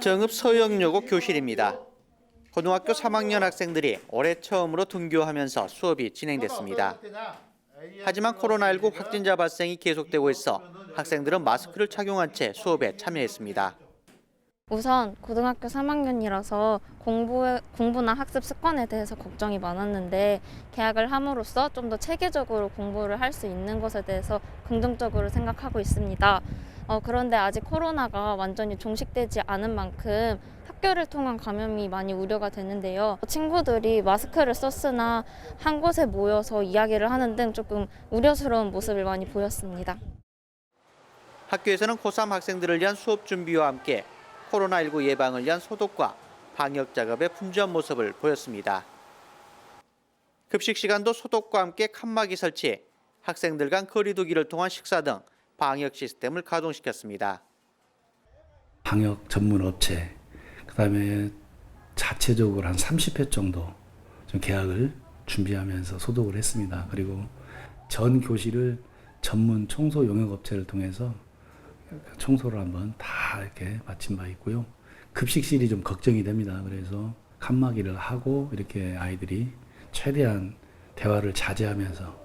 정읍 서영여고 교실입니다. 고등학교 3학년 학생들이 올해 처음으로 등교하면서 수업이 진행됐습니다. 하지만 코로나19 확진자 발생이 계속되고 있어 학생들은 마스크를 착용한 채 수업에 참여했습니다. 우선 고등학교 3학년이라서 공부 공부나 학습 습관에 대해서 걱정이 많았는데 계약을 함으로써 좀 더 체계적으로 공부를 할 수 있는 것에 대해서 긍정적으로 생각하고 있습니다. 어, 그런데 아직 코로나가 완전히 종식되지 않은 만큼 학교를 통한 감염이 많이 우려가 되는데요. 친구들이 마스크를 썼으나 한 곳에 모여서 이야기를 하는 등 조금 우려스러운 모습을 많이 보였습니다. 학교에서는 고3 학생들을 위한 수업 준비와 함께 코로나19 예방을 위한 소독과 방역 작업에 분주한 모습을 보였습니다. 급식 시간도 소독과 함께 칸막이 설치, 학생들 간 거리두기를 통한 식사 등 방역 시스템을 가동시켰습니다. 방역 전문 업체, 그다음에 자체적으로 한 30회 정도 좀 계약을 준비하면서 소독을 했습니다. 그리고 전 교실을 전문 청소 용역 업체를 통해서 청소를 한번 다 이렇게 마친 바 있고요. 급식실이 좀 걱정이 됩니다. 그래서 칸막이를 하고 이렇게 아이들이 최대한 대화를 자제하면서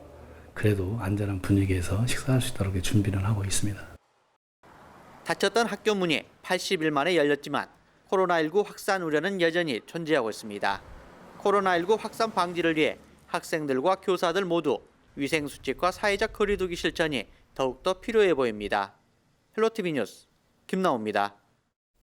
그래도 안전한 분위기에서 식사할 수 있도록 준비를 하고 있습니다. 닫혔던 학교 문이 80일 만에 열렸지만 코로나19 확산 우려는 여전히 존재하고 있습니다. 코로나19 확산 방지를 위해 학생들과 교사들 모두 위생 수칙과 사회적 거리두기 실천이 더욱더 필요해 보입니다. 헬로티비 뉴스 김나옵니다.